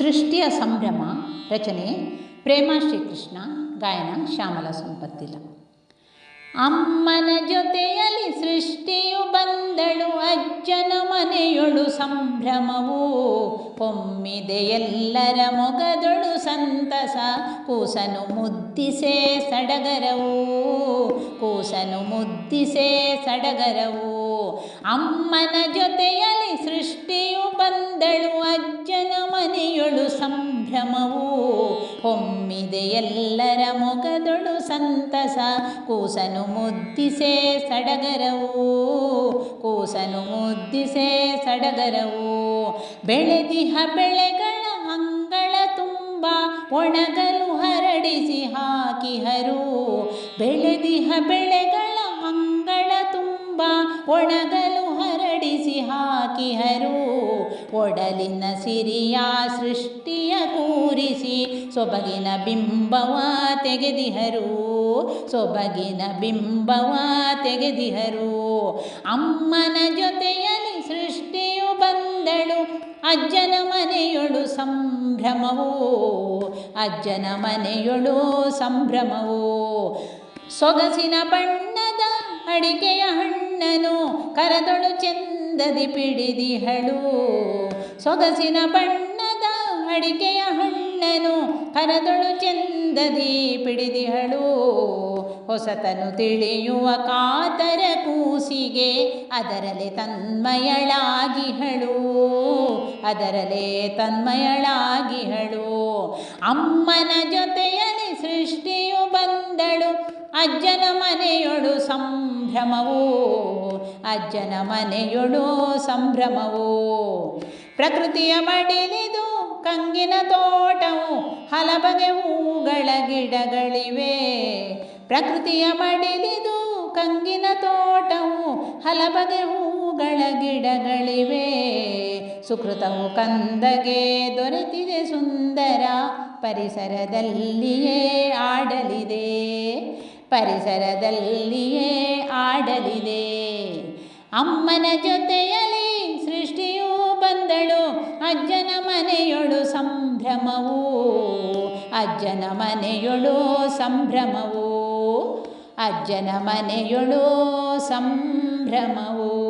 ಸೃಷ್ಟಿಯ ಸಂಭ್ರಮ ರಚನೆ ಪ್ರೇಮ ಶ್ರೀಕೃಷ್ಣ ಗಾಯನ ಶ್ಯಾಮಲ ಸಂಪತ್ತಿಲ. ಅಮ್ಮನ ಜೊತೆಯಲ್ಲಿ ಸೃಷ್ಟಿಯು ಅಜ್ಜನ ಮನೆಯೊಳು ಸಂಭ್ರಮವು ಪೊಮ್ಮಿದೆ ಎಲ್ಲರ ಮೊಗದೊಳು ಸಂತಸ. ಕೂಸನು ಮುದ್ದಿಸೆ ಸಡಗರವು, ಕೂಸನು ಮುದ್ದಿಸೆ ಸಡಗರವು. ಅಮ್ಮನ ಜೊತೆಯಲ್ಲಿ ಸೃಷ್ಟಿಯು ಬಂದಳು, ಅಜ್ಜನ ಮನೆಯೊಳು ಸಂಭ್ರಮವು. ಹೊಮ್ಮಿದೆ ಎಲ್ಲರ ಮೊಗದೊಳು ಸಂತಸ. ಕೂಸನು ಮುದ್ದಿಸೆ ಸಡಗರವು, ಕೂಸನು ಮುದ್ದಿಸೆ ಸಡಗರವು. ಬೆಳೆದಿಹ ಬೆಳೆಗಳ ಅಂಗಳ ತುಂಬ, ಒಣಗಲು ಹರಡಿಸಿ ಹಾಕಿಹರು. ಬೆಳೆದಿಹ ಬೆಳೆಗಳ ಅಂಗಳ ತುಂಬ, ಒಣಗಲು ಹರಡಿಸಿ ಹಾಕಿಹರು. ಒಡಲಿನ ಸಿರಿಯ ಸೃಷ್ಟಿಯ ಕೂರಿಸಿ ಸೊಬಗಿನ ಬಿಂಬವ ತೆಗೆದಿಹರು, ಸೊಬಗಿನ ಬಿಂಬವ ತೆಗೆದಿಹರು. ಅಮ್ಮನ ಜೊತೆಯಲ್ಲಿ ಸೃಷ್ಟಿಯು ಬಂದಳು, ಅಜ್ಜನ ಮನೆಯೊಳು ಸಂಭ್ರಮವು, ಅಜ್ಜನ ಮನೆಯೊಳು ಸಂಭ್ರಮವು. ಸೊಗಸಿನ ಬಣ್ಣದ ಅಡಿಕೆಯ ಹಣ್ಣನು, ಕರದೊಳು ಚೆಂದದಿ ಪಿಡಿದಿಹಳು. ಸೊಗಸಿನ ಬಣ್ಣದ ಅಡಿಕೆಯ ಹಣ್ಣನು ಕರದೊಳು ಚಂದದಿ ಪಿಡಿದಿಹಳು. ಹೊಸತನು ತಿಳಿಯುವ ಕಾತರ ಕೂಸಿಗೆ ಅದರಲೆ ತನ್ಮಯಳಾಗಿಹಳು. ಅದರಲೆ ತನ್ಮಯಳಾಗಿಹಳು. ಅಮ್ಮನ ಜೊತೆಯಲ್ಲಿ ಸೃಷ್ಟಿಯು ಬಂದಳು. ಅಜ್ಜನ ಮನೆಯೊಳು ಸಂಭ್ರಮವು. ಅಜ್ಜನ ಮನೆಯೊಳು ಸಂಭ್ರಮವು. ಪ್ರಕೃತಿಯ ಮಡಿಲಿದು ಕಂಗಿನ ತೋಟವು ಹಲಬಗೆ ಹೂಗಳ ಗಿಡಗಳಿವೆ. ಪ್ರಕೃತಿಯ ಮಡಿಲಿದು ಕಂಗಿನ ತೋಟವು ಹಲಬಗೆ ಹೂಗಳ ಗಿಡಗಳಿವೆ. ಸುಕೃತವು ಕಂದಗೆ ದೊರೆತಿದೆ ಸುಂದರ ಪರಿಸರದಲ್ಲಿಯೇ ಆಡಲಿದೆ. ಪರಿಸರದಲ್ಲಿಯೇ ಆಡಲಿದೆ. ಅಮ್ಮನ ಜೊತೆಯಲ್ಲಿ ಬಂದಳು. ಅಜ್ಜನ ಮನೆಯೊಳು ಸಂಭ್ರಮವು ಅಜ್ಜನ ಮನೆಯೊಳು ಸಂಭ್ರಮವು ಅಜ್ಜನ ಮನೆಯೊಳು ಸಂಭ್ರಮವು.